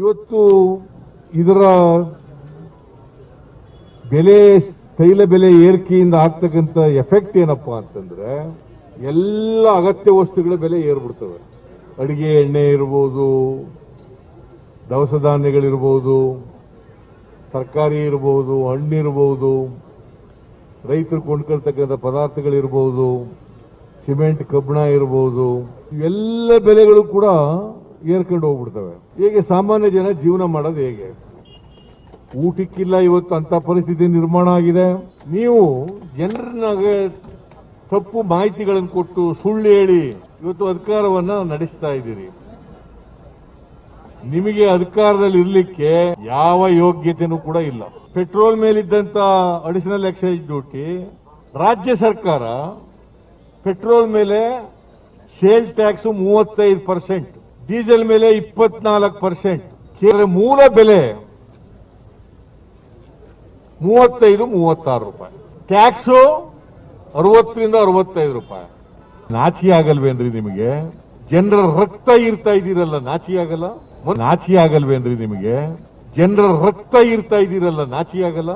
ಇವತ್ತು ಇದರ ಬೆಲೆ, ತೈಲ ಬೆಲೆ ಏರಿಕೆಯಿಂದ ಆಗ್ತಕ್ಕಂಥ ಎಫೆಕ್ಟ್ ಏನಪ್ಪ ಅಂತಂದ್ರೆ, ಎಲ್ಲ ಅಗತ್ಯ ವಸ್ತುಗಳ ಬೆಲೆ ಏರ್ಬಿಡ್ತವೆ. ಅಡಿಗೆ ಎಣ್ಣೆ ಇರ್ಬೋದು, ದವಸ ಧಾನ್ಯಗಳಿರ್ಬೋದು, ತರಕಾರಿ ಇರ್ಬೋದು, ಹಣ್ಣಿರ್ಬೋದು, ರೈತರು ಕೊಂಡ್ಕೊಳ್ತಕ್ಕಂಥ ಪದಾರ್ಥಗಳಿರ್ಬೋದು, ಸಿಮೆಂಟ್, ಕಬ್ಬಣ ಇರ್ಬೋದು, ಇವೆಲ್ಲ ಬೆಲೆಗಳು ಕೂಡ ಏರ್ಕೊಂಡು ಹೋಗ್ಬಿಡ್ತವೆ. ಹೇಗೆ ಸಾಮಾನ್ಯ ಜನ ಜೀವನ ಮಾಡೋದು ಹೇಗೆ? ಊಟಕ್ಕಿಲ್ಲ ಇವತ್ತು ಅಂತ ಪರಿಸ್ಥಿತಿ ನಿರ್ಮಾಣ ಆಗಿದೆ. ನೀವು ಜನರನ್ನಾಗ ತಪ್ಪು ಮಾಹಿತಿಗಳನ್ನು ಕೊಟ್ಟು ಸುಳ್ಳು ಹೇಳಿ ಇವತ್ತು ಅಧಿಕಾರವನ್ನ ನಡೆಸ್ತಾ ಇದ್ದೀರಿ. ನಿಮಗೆ ಅಧಿಕಾರದಲ್ಲಿ ಇರಲಿಕ್ಕೆ ಯಾವ ಯೋಗ್ಯತೆನೂ ಕೂಡ ಇಲ್ಲ. ಪೆಟ್ರೋಲ್ ಮೇಲಿದ್ದಂತ ಅಡಿಷನಲ್ ಎಕ್ಸೈಸ್ ಡ್ಯೂಟಿ, ರಾಜ್ಯ ಸರ್ಕಾರ ಪೆಟ್ರೋಲ್ ಮೇಲೆ ಸೇಲ್ ಟ್ಯಾಕ್ಸ್ ಮೂವತ್ತೈದು ಪರ್ಸೆಂಟ್. ಡೀಸೆಲ್ ಮೇಲೆ ಇಪ್ಪತ್ನಾಲ್ಕು ಪರ್ಸೆಂಟ್. ಮೂಲ ಬೆಲೆ ಮೂವತ್ತೈದು, ಮೂವತ್ತಾರು ರೂಪಾಯಿ. ಟ್ಯಾಕ್ಸು ಅರವತ್ತರಿಂದ ಅರವತ್ತೈದು ರೂಪಾಯಿ. ನಾಚಿ ಆಗಲ್ವೇನ್ರಿ ನಿಮಗೆ? ಜನರ ರಕ್ತ ಇರ್ತಾ ಇದ್ದೀರಲ್ಲ ನಾಚಿ ಆಗಲ್ಲ? ನಾಚಿ ಆಗಲ್ವೇನ್ರಿ ನಿಮಗೆ? ಜನರ ರಕ್ತ ಇರ್ತಾ ಇದ್ದೀರಲ್ಲ, ನಾಚಿಕೆ ಆಗಲ್ಲ?